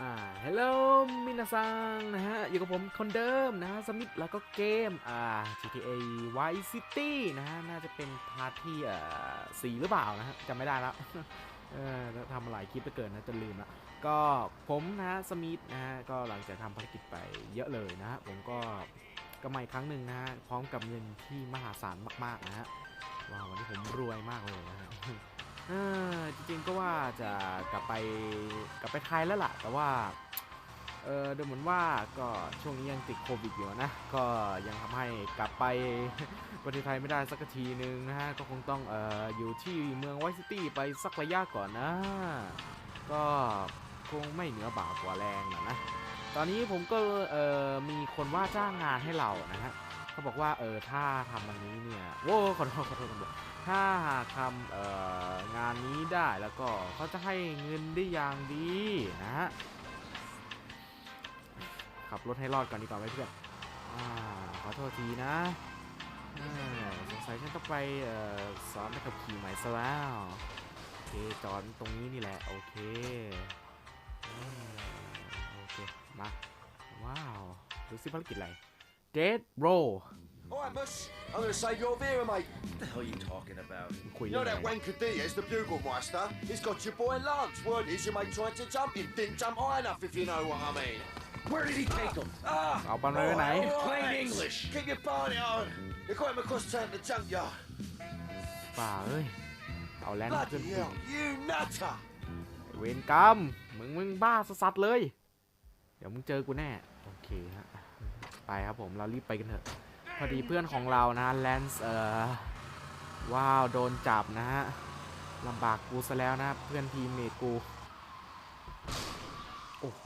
อ่า hello มินาซังนะฮะ อยู่กับผมคนเดิมนะฮะ สมิธแล้วก็เกม อ่า GTA Vice City นะฮะ น่าจะเป็นพาร์ทที่เอ่อสี่หรือเปล่านะฮะจำไม่ได้แล้วเออทำหลายคลิปไปเกินนะจนลืมละก็ผมนะฮะ สมิธนะฮะ ก็หลังจากทำภารกิจไปเยอะเลยนะฮะ ผมก็ก็มาอีกครั้งหนึ่งนะฮะ พร้อมกับเงินที่มหาศาลมาก ๆ นะฮะว้าววันนี้ผมรวยมากเลยนะฮะ เออจริงๆก็ว่าจะกลับไปกลับไปไทยแล้วล่ะ แต่ว่าเออดูเหมือนว่าก็ช่วงนี้ยังติดโควิดอยู่นะ ก็ยังทำให้กลับไปประเทศไทยไม่ได้สักทีนึงนะฮะ ก็คงต้องเอออยู่ที่เมืองไวซิตี้ไปสักระยะก่อนนะ ก็คงไม่เหนือบากกว่าแรงนะนะ ตอนนี้ผมก็เออมีคนว่าจ้างงานให้เรานะฮะเขาบอกว่าเออถ้าทำวันนี้เนี่ยโว้ขอโทษขอโทษขอโทษ ถ้าหากทำเอ่องานนี้ได้แล้วก็เขาจะให้เงินได้อย่างดีนะฮะขับรถให้รอดก่อนดีกว่าไหมเพื่อนอขอโทษทีนะสงสัยฉันต้องไปสอนขับขี่ใหม่ซะแล้วโอเคจอดตรงนี้นี่แหละโอเคอโอเคมาว้าวดูสิภารกิจอะไร Dead Row Alright, Bush. I'm gonna save your Vera, mate. What the hell are you talking about? คุย You เรื่อ know งอะไร that wanker Diaz, the bugle meister? He's got your boy Lance. Word is your mate tried to jump him. Didn't jump high enough, if you know what I mean. Where did he take him? Ah! เอาปันไว้ไว้ไหน all Plain right. English. Keep your barney on. They got him across town to the junkyard. ป่าเอ้ยเอาแลนด์ขึ้น Bloody ปุ่ hell, you nutter! เวรกรรม มึงมึงบ้าสัสๆเลย เดี๋ยวมึงเจอกูแน่ โอเคฮะ ไปครับผม เรารีบไปกันเถอะ พอดีเพื่อนของเรานะแลนส์เออว้าวโดนจับนะฮะลำบากกูซะแล้วนะเพื่อนทีมเมทกู โอ้โห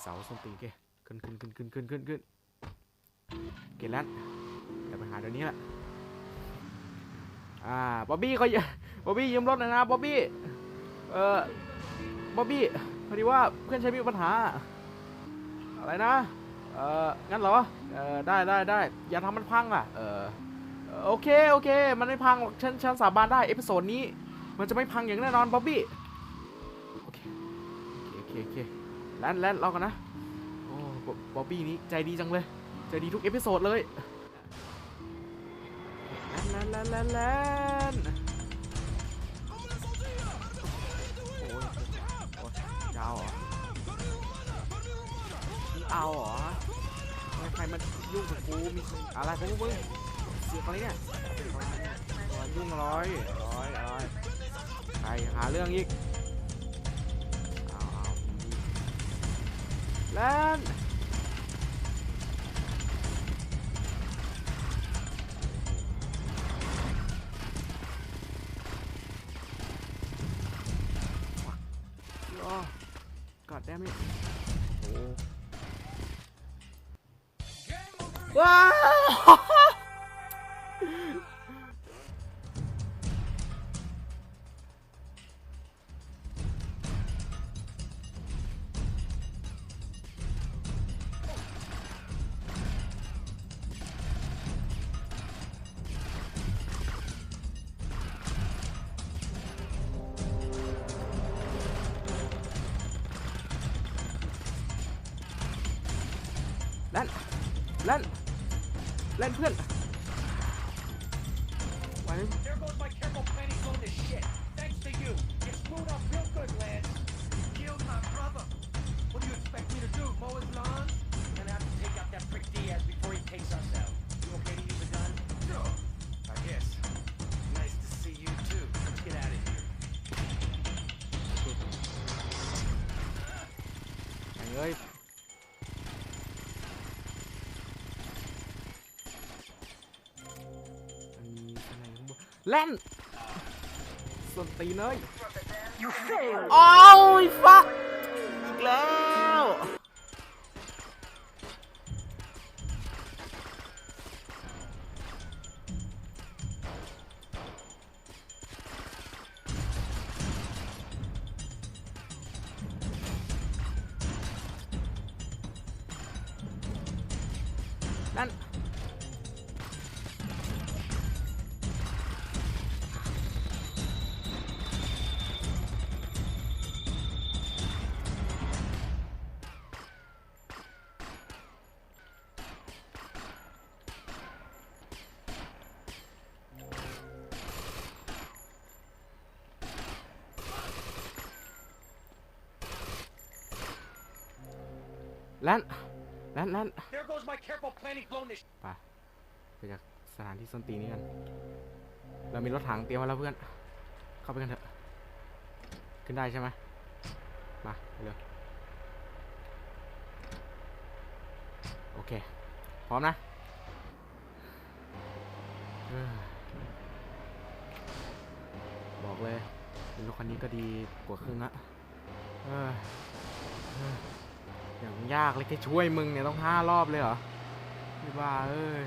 เสาส้นตีนเกขึ้นขึ้นขึ้นขึ้นขึ้นขึ้นขึ้นเกลนด์เดี๋ยวไปหาเดี๋ยวนี้แหละอ่าบ๊อบบี้เขาบ๊อบบี้ยืมรถหน่อยนะบ๊อบบี้เออบ๊อบบี้พอดีว่าเพื่อนใช้มีปัญหา อะไรนะ เอองั้นเหรอเออได้ได้ได้อย่าทำมันพังอะเออโอเคโอเค มันไม่พังหรอกฉันฉันสาบานได้เอพิโซดนี้ มันจะไม่พังอย่างแน่นอนบ๊อบบี้โอเคโอเคโอเคแลนแลนรอกันนะโอ้บ๊อบบี้นี้ใจดีจังเลยใจดีทุกเอพิโซดเลยแลนแลนแลนแลนโอ้ยโอ้ยเอาเหรอเอาเหรอ ใครมายุ่งกับกูมีอะไรของมึงเสียงอะไรเนี่ยยุ่งร้อยร้อยร้อยใครหาเรื่องอีกเอาเอาแลนอ๋อกอดได้ไหม ว้าว เล่นเล่นเล่นเพื่อนไปเลย There goes my careful planning on this shit. Thanks to you. You screwed up real good, Lance. Killed my brother. What do you expect me to do? Mow his lawn? Gonna have to take out that prick Diaz before he takes us out. You okay to use a gun? Sure. I guess. Nice to see you too. Let's get out of here. ไอ้เอ้ย ข้างบนเล่นส่วนตีนเลยโอ้ยฟักอีกแล้วนั่ แลนแลนแลน There goes my careful planning blown this ไปไปจากสถานที่ส้นตีนนี้กัน เรามีรถถังเตรียมไว้แล้วเพื่อน เข้าไปกันเถอะ ขึ้นได้ใช่ไหมมาไปเร็วโอเค พร้อมนะเอ้ยบอกเลยรถคันนี้ก็ดีกว่าครึ่งละเอย่างยากเลยแค่ช่วยมึงเนี่ยต้องห้ารอบเลยเหรอไม่บ้าเอ้ย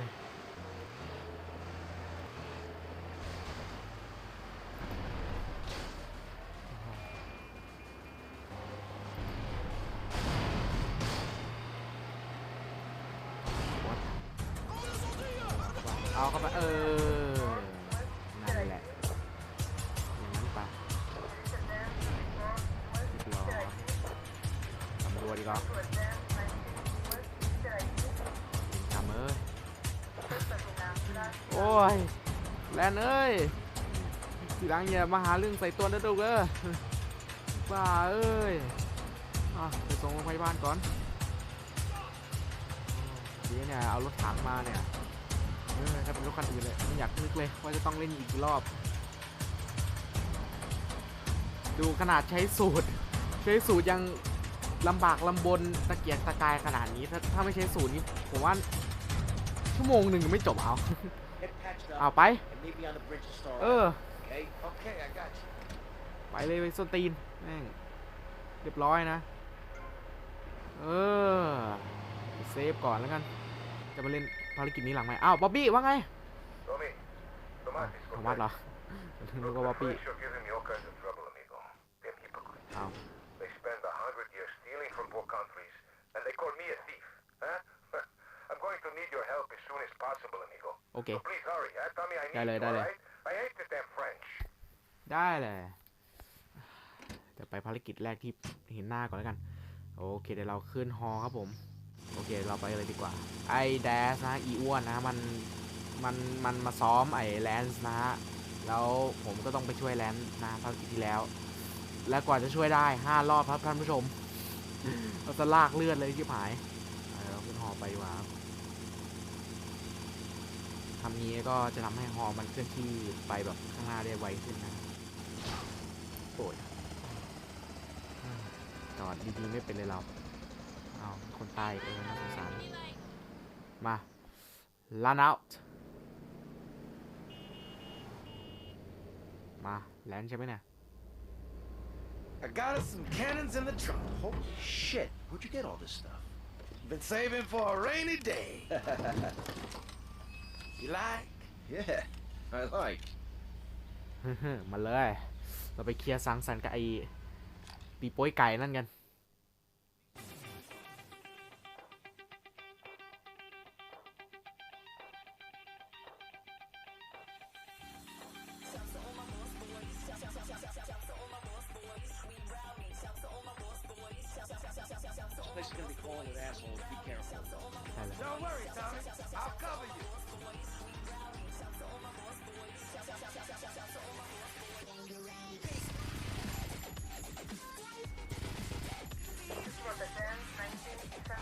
โอ้ยแลนเอ้ยทีหลังอย่ามาหาเรื่องใส่ตัวนะดูกเอ้ยบ้าเอ้ยอะไปส่งโรงพยาบาลก่อนดีเนี่ยเอารถถังมาเนี่ยเออถ้าเป็นรถคันอื่นเลยไม่อยากนึกเลยว่าจะต้องเล่นอีกรอบ ดูขนาดใช้สูตร ใช้สูตรยังลำบากลำบนตะเกียกตะกายขนาดนี้ ถ้าถ้าไม่ใช้สูตรนี้ผมว่าชั่วโมงหนึ่งไม่จบเอา เอา up ไป and meet me on the bridge to start. เออ Okay? Okay, I got you. ไปเลยไปส้นตีนแม่งเรียบร้อยนะ เออ เซฟก่อนแล้วกัน จะมาเล่นภารกิจนี้หลังไหมอ้าวบ๊อบบี้ว่าไง Tommy, อ้าว Tomatis, โทมัสเหรอนึกว่าบ๊อบบี้ French are giving me all kinds of trouble, amigo. Them hypocrites. Ow. They spend a hundred years stealing from poor countries, and they call me a thief, huh? I'm going to need your help as soon as possible, amigo. โอเค So please hurry, huh, Tommy? I need Dale, you, dale. alright? I hate the damn French. ได้เลยเดี๋ยวไปภารกิจแรกที่เห็นหน้าก่อนแล้วกัน โอเคเดี๋ยวเราขึ้นฮอครับผม โอเคเราไปเลยดีกว่า ไอ้แดสนะอีอ้วนนะมันมันมันมาซ้อมไอ้แลนส์นะฮะ แล้วผมก็ต้องไปช่วยแลนส์นะภารกิจที่แล้ว และกว่าจะช่วยได้ห้ารอบครับท่านผู้ชม เราจะลากเลือดเลยที่หายเอาเราขึ้นฮอไปดีกว่าครับ ทำนี้ก็จะทำให้ฮอมันเคลื่อนที่ไปแบบข้างหน้าได้ไวขึ้นนะโอ้ยอืมจอดดีๆไม่เป็นเลยเรา เอาคนตายเออน่าสงสารมา run out มาแลนด์ใช่ไหมเนี่ย I got us some cannons in the trunk. Holy shit, where'd you get all this stuff? Been saving for a rainy day. You like? Yeah, I like. มาเลย เราไปเคลียร์สังสรรค์กับไอ้ปีโป้ยไก่นั่นกัน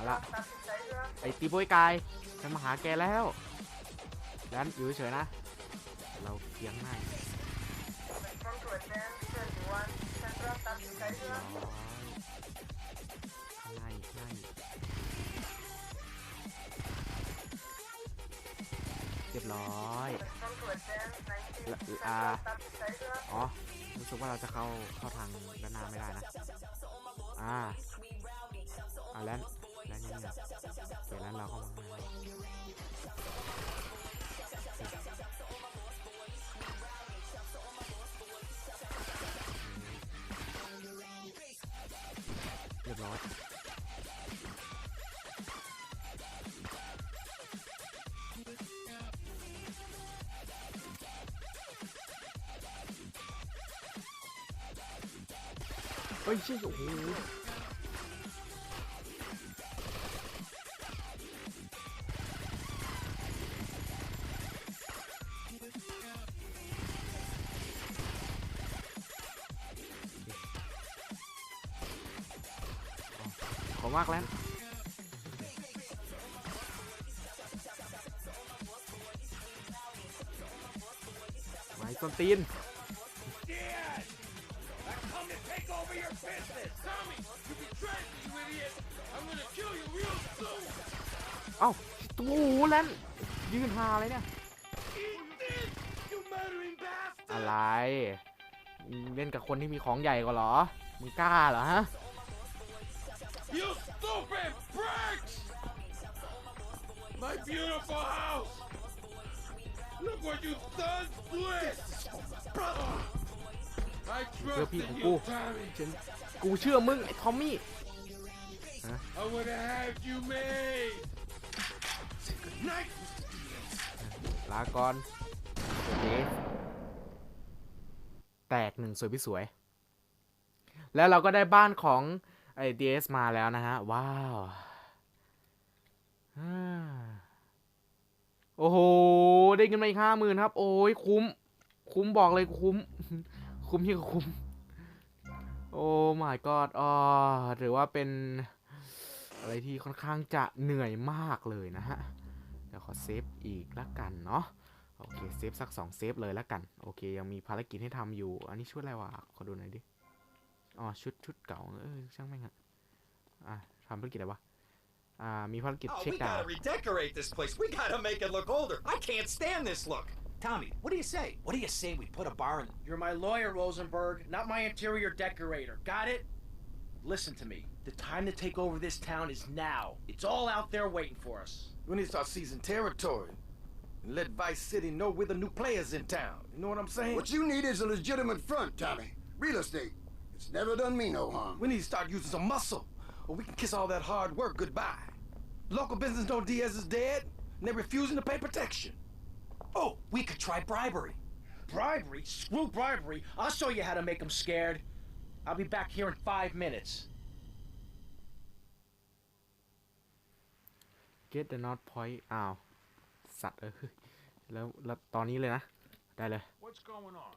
ละไอ้ตีโป้ยไก่ฉันมาหาแกแล้วแลนด์อยู่เฉยๆนะ เราเคียงให้ง่ายง่ายเรียบร้อยละอ่าอ๋อ รู้สึกว่าเราจะเข้าเข้าทางด้านหน้าไม่ได้นะ อ่าอ่าแลนด์แลนด์ยังไงเดี๋ยว แลนด์เราเข้ามาข้างในเรียบร้อยเฮ้ยชิโอ้โห ขอมากแล้วไม้ต้นตีนเอ้าตัวหูแลนยืนหาอะไรเนี่ย อะไร เล่นกับคนที่มีของใหญ่กว่าเหรอ มึงกล้าเหรอฮะ You stupid pricks! My beautiful house! Look what you've done to it! I trusted people, you, go. Tommy. ฉันกูเชื่อมึงไอ้ทอมมี่ I would have had you made. Good night. ลาก่อนโอเคแตกหนึ่งสวยพี่สวย แล้วเราก็ได้บ้านของ ไอเดสมาแล้วนะฮะ ว้าวโอ้โห ได้เงินมาอีกห้าหมื่นครับ โอ้ยคุ้ม คุ้มบอกเลยคุ้ม คุ้มยิ่งกว่าคุ้ม โอ้ my god อ๋อถือว่าเป็นอะไรที่ค่อนข้างจะเหนื่อยมากเลยนะฮะ เดี๋ยวขอเซฟอีกละกันเนาะ โอเค เซฟสัก2เซฟเลยละกัน โอเค ยังมีภารกิจให้ทำอยู่ อันนี้ชุดอะไรวะ ขอดูหน่อยดิ อ๋อ ชุดชุดเก่า เออ ช่างแม่งอะอ่ะทำภารกิจอะไรวะ อ่า มีภารกิจ Oh, เช็ค we ดาว gotta redecorate this place. We gotta make it look older. I can't stand this look. Tommy, what do you say? What do you say we put a bar in? You're my lawyer, Rosenberg, not my interior decorator. Got it? Listen to me. The time to take over this town is now. It's all out there waiting for us. We need to start seizing territory and let Vice City know we're the new players in town. You know what I'm saying? What you need is a legitimate front, Tommy. Real estate. It's never done me no harm. We need to start using some muscle, or we can kiss all that hard work goodbye. Local business know Diaz is dead, and they're refusing to pay protection. Oh, we could try bribery. Bribery? Screw bribery. I'll show you how to make them scared. I'll be back here in five minutes. get the not point อ้าว สัตว์เออแล้ว แล้ว ตอนนี้เลยนะ ได้เลย What's going on?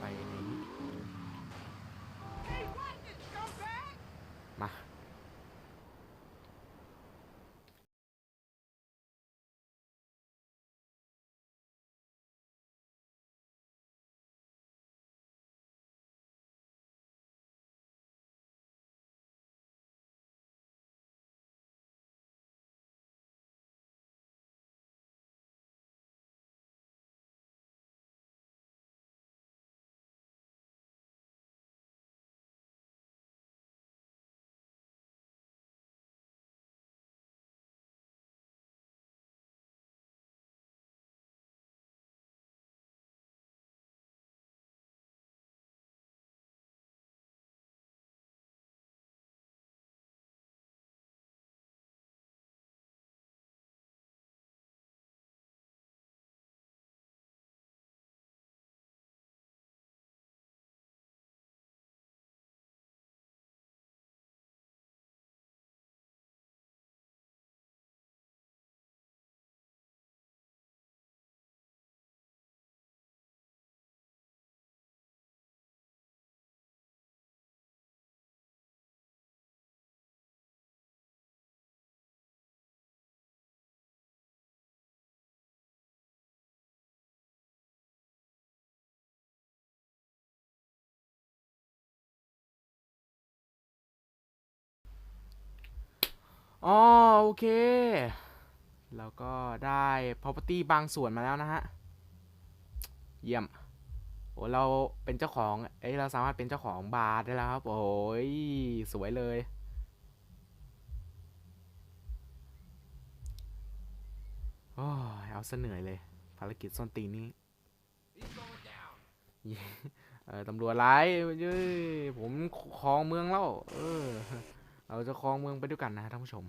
ไปในนี้มา อ๋อโอเค แล้วก็ได้ property บางส่วนมาแล้วนะฮะ เยี่ยม โอ้เราเป็นเจ้าของ เอ้ยเราสามารถเป็นเจ้าของบาร์ได้แล้วครับ โอ้ยสวยเลย โอ้ยเอาเหนื่อยเลย ภารกิจส้นตีนนี้เย้เออตำรวจไล่เย้ยผมครองเมืองแล้ว เออ เราจะครองเมืองไปด้วยกันนะท่านผู้ชม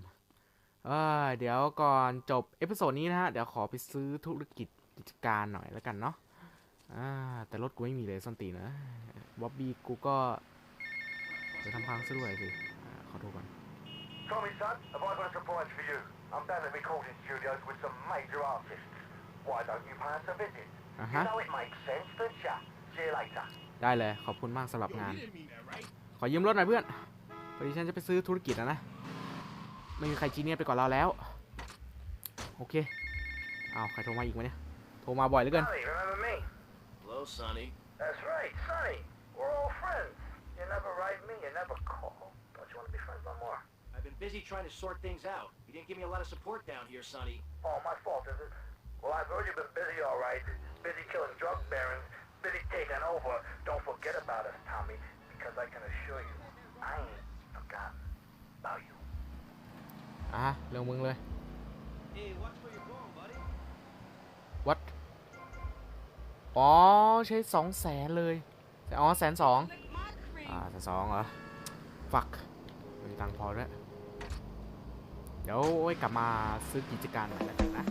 เออเดี๋ยวก่อนจบเอพิโซดนี้นะฮะ เดี๋ยวขอไปซื้อธุรกิจกิจการหน่อยแล้วกันเนาะอ่าแต่รถกูไม่มีเลยส้นตีนนะบ๊อบบี้กูก็จะทำพังซะด้วยสิอ่าขอโทษก่อน Tommy, son, have I got a surprise for you? I'm down at recording studios with some major artists. Why don't you pay us a visit? You Uh-huh. know it makes sense, don't ya? See you later. ได้เลย ขอบคุณมากสำหรับงาน You didn't mean that, right? ขอยืมรถหน่อยเพื่อน พอดีฉันจะไปซื้อธุรกิจนะนะ ไม่มีใครจีเนียสไปก่อนเราแล้ว โอเค เ อ้าวใครโทรมาอีกวะเนี่ย โทรมาบ่อยเหลือเกิน Sonny, remember me? Hello, Sonny. That's right, Sonny. We're all friends. You never write me, you never call. Don't you want to be friends no more? I've been busy trying to sort things out. You didn't give me a lot of support down here, Sonny. Oh, my fault, is it? Well, I've heard you've been busy, all right. Busy killing drug barons, busy taking over. Don't forget about us, Tommy, because I can assure you, I ain't forgotten about you. อะเรื่องมึงเลย Hey, what อ๋อ ใช้สองแสนเลย อ๋อแสนสองอ่าแสนสองเหรอ fuck ไม่มีตังค์พอด้วย เดี๋ยวไว้กลับมาซื้อกิจการใหม่แล้วกันนะ